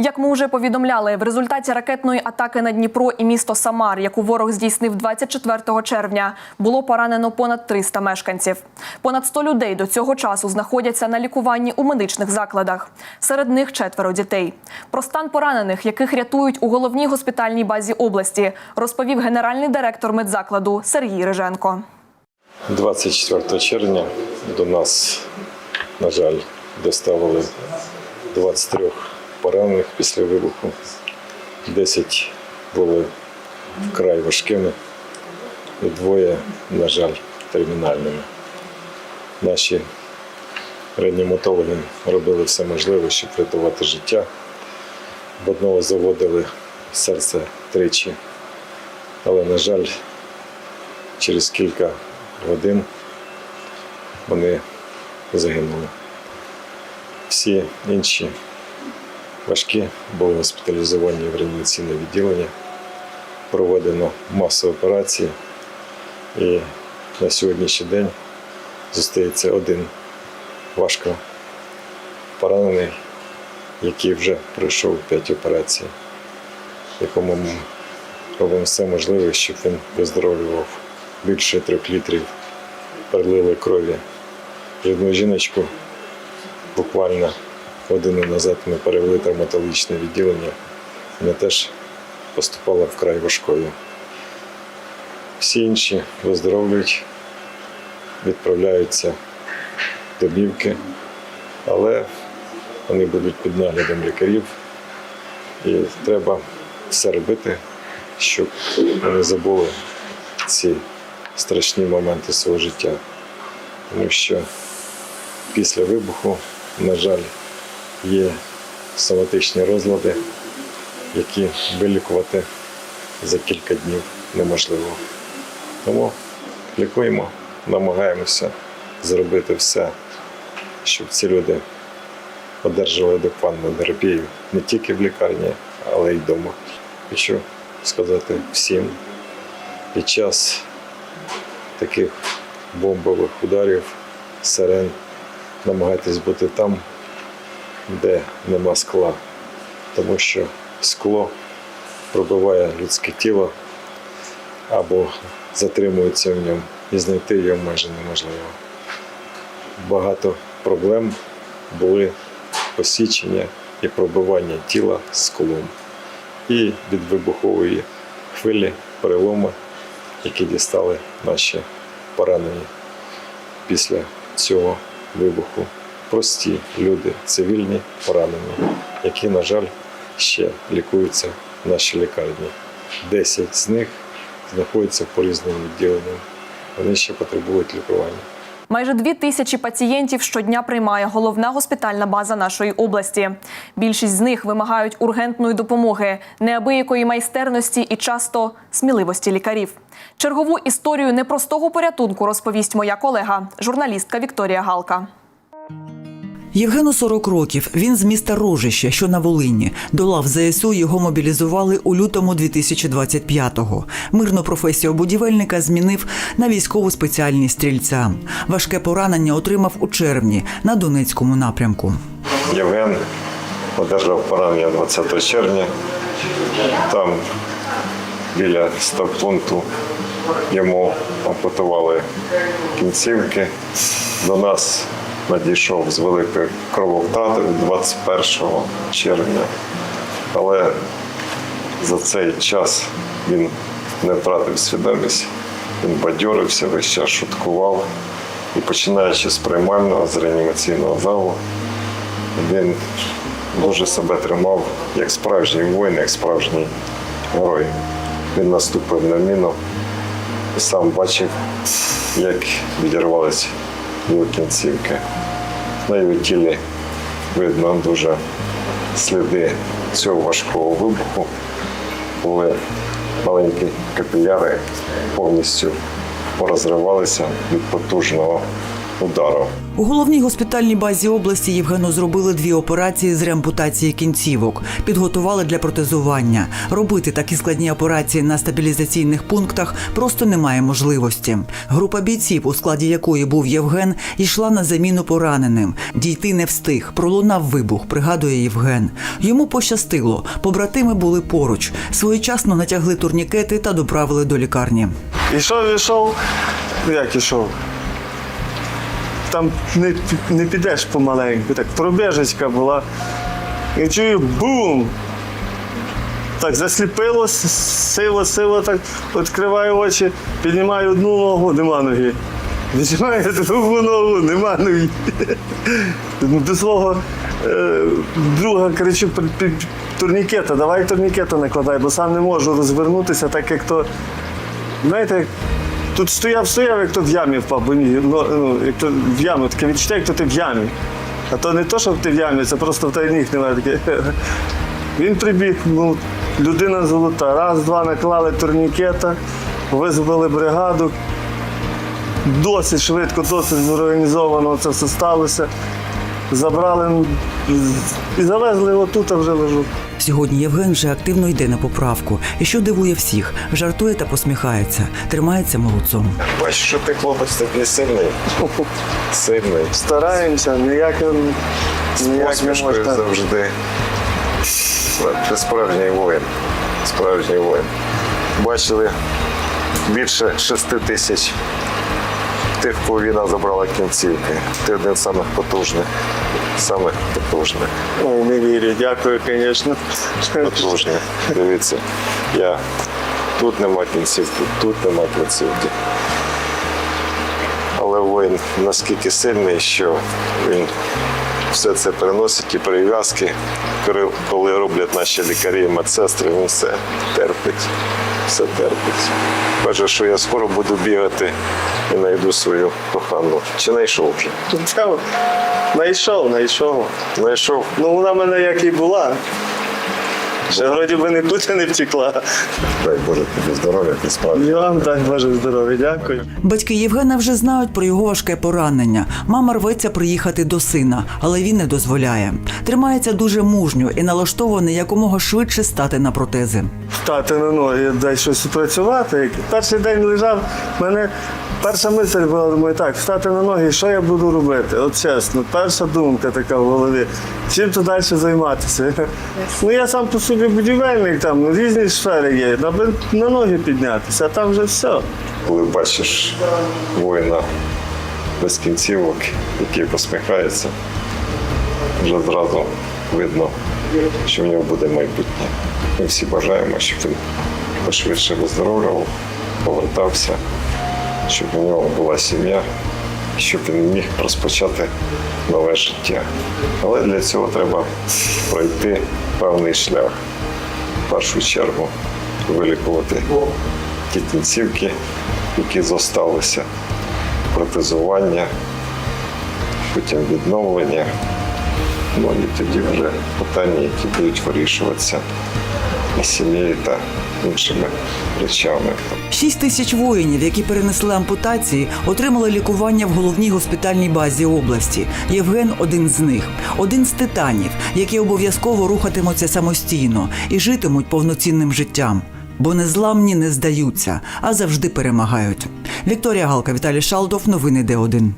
Як ми вже повідомляли, в результаті ракетної атаки на Дніпро і місто Самар, яку ворог здійснив 24 червня, було поранено понад 300 мешканців. Понад 100 людей до цього часу знаходяться на лікуванні у медичних закладах. Серед них четверо дітей. Про стан поранених, яких рятують у головній госпітальній базі області, розповів генеральний директор медзакладу Сергій Риженко. 24 червня до нас, на жаль, доставили 23 поранених після вибуху. 10 були вкрай важкими і двоє, на жаль, термінальними. Наші реаніматологи робили все можливе, щоб врятувати життя. В одного заводили серце тричі, але, на жаль, через кілька годин вони загинули. Всі інші важкі були госпіталізовані в реанімаційне відділення. Проведено масу операцій. І на сьогоднішній день зостається один важко поранений, який вже пройшов 5 операцій, якому ми робимо все можливе, щоб він виздоровлював більше трьох літрів перелили крові. Одну жіночку буквально годину назад ми перевели травматологічне відділення. Вона теж поступала вкрай важкою. Всі інші виздоровлюють, відправляються до домівки, але вони будуть під наглядом лікарів. І треба все робити, щоб вони забули ці страшні моменти свого життя. Тому що після вибуху, на жаль, є соматичні розлади, які вилікувати за кілька днів неможливо. Тому лікуємо, намагаємося зробити все, щоб ці люди одержали адекватну терапію не тільки в лікарні, але й вдома. Хочу сказати всім під час таких бомбових ударів, сирен, намагайтесь бути там, де нема скла, тому що скло пробиває людське тіло або затримується в ньому і знайти його майже неможливо. Багато проблем були посічення і пробивання тіла склом. І від вибухової хвилі переломи, які дістали наші поранені після цього вибуху. Прості люди, цивільні поранені, які, на жаль, ще лікуються в нашій лікарні. Десять з них знаходяться по різним відділенням. Вони ще потребують лікування. Майже дві тисячі пацієнтів щодня приймає головна госпітальна база нашої області. Більшість з них вимагають ургентної допомоги, неабиякої майстерності і часто сміливості лікарів. Чергову історію непростого порятунку розповість моя колега, журналістка Вікторія Галка. Євгену 40 років. Він з міста Рожище, що на Волині. До лав ЗСУ його мобілізували у лютому 2025-го. Мирну професію будівельника змінив на військову спеціальність стрільця. Важке поранення отримав у червні на Донецькому напрямку. Євген одержав поранення 20 червня. Там біля стаб-пункту йому ампутували кінцівки. До нас надійшов з великої крововтрати 21 червня. Але за цей час він не втратив свідомість, він бадьорився, весь час шуткував. І починаючи з приймального, з реанімаційного залу, він дуже себе тримав як справжній воїн, як справжній герой. Він наступив на міну і сам бачив, як відірвалися його кінцівки. На його тілі видно дуже сліди цього важкого вибуху. Були маленькі капіляри, повністю порозривалися від потужного удару. У головній госпітальній базі області Євгену зробили дві операції з реампутації кінцівок, підготували для протезування. Робити такі складні операції на стабілізаційних пунктах просто немає можливості. Група бійців, у складі якої був Євген, йшла на заміну пораненим. Дійти не встиг. Пролунав вибух, пригадує Євген. Йому пощастило. Побратими були поруч. Своєчасно натягли турнікети та доправили до лікарні. Ішов, ішов, як ішов. Там не, не підеш помаленьку, так пробіжечка була. І чую бум! Так засліпило, с- сило, сило, так відкриваю очі, піднімаю одну ногу, нема ноги. Віднімаю другу ногу, нема ноги. До свого е, друга кричу «Пр- пр- турнікета, давай турнікета накладай, бо сам не можу розвернутися, так як то Знаєте, тут стояв, стояв, як то в ямі впав, бо ні, ну, ну, як то в яму, таке відчуття, як то ти в ямі. А то не то, що ти в ямі, це просто в ніг немає таке. Він прибіг, ну, людина золота. Раз, два наклали турнікета, визвали бригаду. Досить швидко, досить зорганізовано це все сталося. Забрали і завезли його тут, а вже лежу. Сьогодні Євген вже активно йде на поправку, і що дивує всіх, жартує та посміхається, тримається молодцом. Бачиш, що ти хлопець такий сильний. Сильний. Стараємося, ніяк, ніяк не можна. завжди. Ти справжній воїн. Справжній воїн. Бачили більше шести тисяч тих, кого війна забрала кінцівки. Ти один з самих потужних. Самих потужних. Ой, не вірю, дякую, звісно. Потужних. Дивіться, я тут нема кінцівки, тут нема кінцівки. Але воїн наскільки сильний, що він все це переносить і перев'язки, коли- коли роблять наші лікарі і медсестри, він все терпить, все терпить. Каже, що я скоро буду бігати і знайду свою кохану. Чи знайшов вже? Знайшов, знайшов. Знайшов. Ну вона в мене як і була. Ще вроді би не тут і не втекла. Дай Боже тобі здоров'я, ти справді. І вам дай Боже здоров'я, дякую. Батьки Євгена вже знають про його важке поранення. Мама рветься приїхати до сина, але він не дозволяє. Тримається дуже мужньо і налаштований якомога швидше стати на протези. Стати на ноги, дай щось працювати. Перший день лежав, мене перша мисль була, думаю, так, встати на ноги, що я буду робити? От чесно, перша думка така в голові. Чим то далі займатися? Ну я сам по собі будівельник, там ну, різні сфери є, аби на ноги піднятися, а там вже все. коли бачиш воїна без кінцівок, який посміхається, вже зразу видно, що в нього буде майбутнє. Ми всі бажаємо, щоб він пошвидше виздоровлював, повертався, щоб у нього була сім'я, щоб він міг розпочати нове життя. Але для цього треба пройти певний шлях. В першу чергу вилікувати ті кінцівки, які зосталися, протезування, потім відновлення. Ну і тоді вже питання, які будуть вирішуватися сім'єю та іншими речами. Шість тисяч воїнів, які перенесли ампутації, отримали лікування в головній госпітальній базі області. Євген один з них, один з титанів, які обов'язково рухатимуться самостійно і житимуть повноцінним життям. Бо незламні не здаються, а завжди перемагають. Вікторія Галка, Віталій Шалдов. Новини Д1.